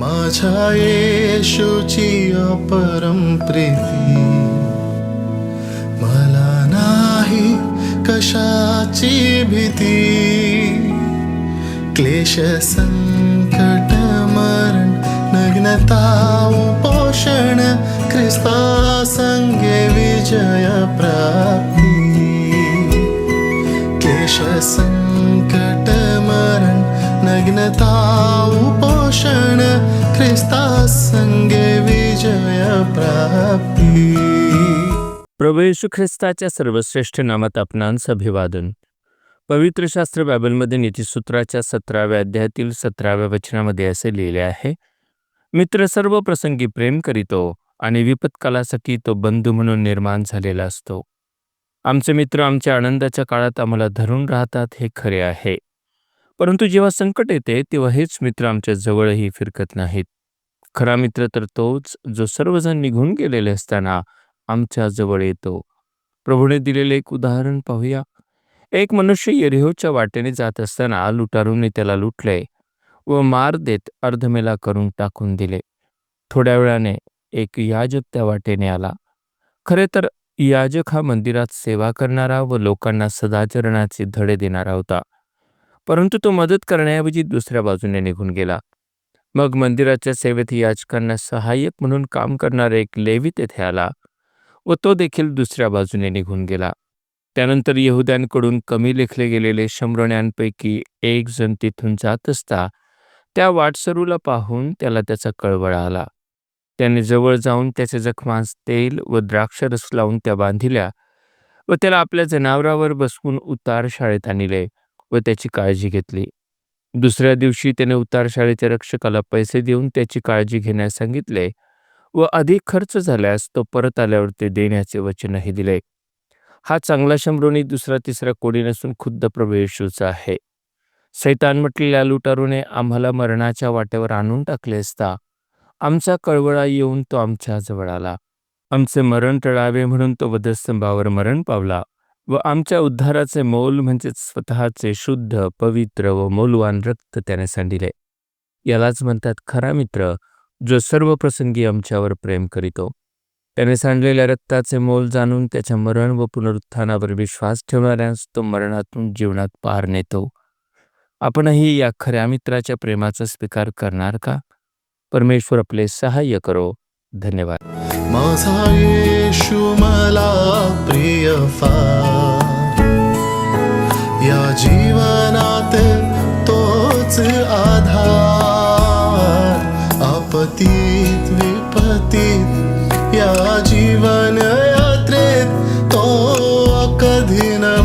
माझ्या येशूची अपरम प्रीती। मला नाही कशाची भीती। क्लेश संकट मरण नग्नता उपोषण ख्रिस्ता संगे विजय प्राप्ती। क्लेश संकट मरण नग्नता ख्रिस्ता संगे विजय प्राप्ती। प्रभू येशू ख्रिस्ताच्या सर्वश्रेष्ठ नामात आपणांस अभिवादन पवित्र शास्त्र बायबलमध्ये नीतिसूत्राच्या सतराव्या अध्यायातील सतराव्या वचनामध्ये असे लिहिले आहे मित्र सर्व प्रसंगी प्रेम करीतो आणि विपत्कालासाठी तो बंधू म्हणून निर्माण झालेला असतो. आमचे मित्र आमच्या आनंदाच्या काळात आम्हाला धरून राहतात हे खरे आहे. परंतु जेव्हा संकट येते तेव्हा हेच मित्र आमच्या जवळही फिरकत नाहीत. खरा मित्र तर तोच जो सर्वजण निघून गेलेले असताना आमच्या जवळ येतो. प्रभूने दिलेले एक उदाहरण पाहूया. एक मनुष्य येरिहोच्या वाटेने जात असताना लुटारूने त्याला लुटले व मार देत अर्धमेला करून टाकून दिले. थोड्या वेळाने एक याजक त्या वाटेने आला. खरे तर याजक हा मंदिरात सेवा करणारा व लोकांना सदाचरणाचे धडे देणारा होता. परंतु तो मदत करण्याऐवजी दुसऱ्या बाजूने निघून गेला. मग मंदिराच्या सेवेत याचकांना सहाय्यक म्हणून काम करणारा एक लेवी तेथे आला व तो देखील दुसऱ्या बाजूने निघून गेला. त्यानंतर यहुद्यांकडून कमी लेखले गेलेले शंभरण्यांपैकी एक जण तिथून जात असता त्या वाटसरूला पाहून त्याला त्याचा कळवळा आला. त्याने जवळ जाऊन त्याच्या जखमास तेल व द्राक्षरस लावून त्या बांधिल्या व त्याला आपल्या जनावरावर बसवून उतार शाळेत आणले. व त्याची काळजी घेतली. दुसऱ्या दिवशी त्याने उतार शाळेच्या रक्षकाला पैसे देऊन त्याची काळजी घेण्यास सांगितले व अधिक खर्च झाल्यास तो परत आल्यावर ते देण्याचे वचनही दिले. हा चांगला शंभरोनी दुसरा तिसरा कोणी नसून खुद्द प्रभू येशूचा आहे. सैतान म्हटलेल्या लुटारूने आम्हाला मरणाच्या वाटेवर आणून टाकले असता आमचा कळवळा येऊन तो आमच्या जवळ आला. आमचे मरण टळावे म्हणून तो वधस्तंभावर मरण पावला. व आमच्या उद्धाराचे मोल म्हणजेच स्वतःचे शुद्ध पवित्र व मौलवान रक्त त्याने सांडिले. यालाच म्हणतात खरा मित्र जो सर्व प्रसंगी आमच्यावर प्रेम करीतो. त्याने सांडलेल्या रक्ताचे मोल जाणून त्याच्या मरण व पुनरुत्थानावर विश्वास ठेवणाऱ्यास तो मरणातून जीवनात पार नेतो. आपणही या खऱ्या मित्राच्या प्रेमाचा स्वीकार करणार का? परमेश्वर आपले सहाय्य करो. धन्यवाद. माझा येशू मला प्रिय या जीवनात तोच आधार. आपतीत विपतीत या जीवन यात्रेत तो कधी न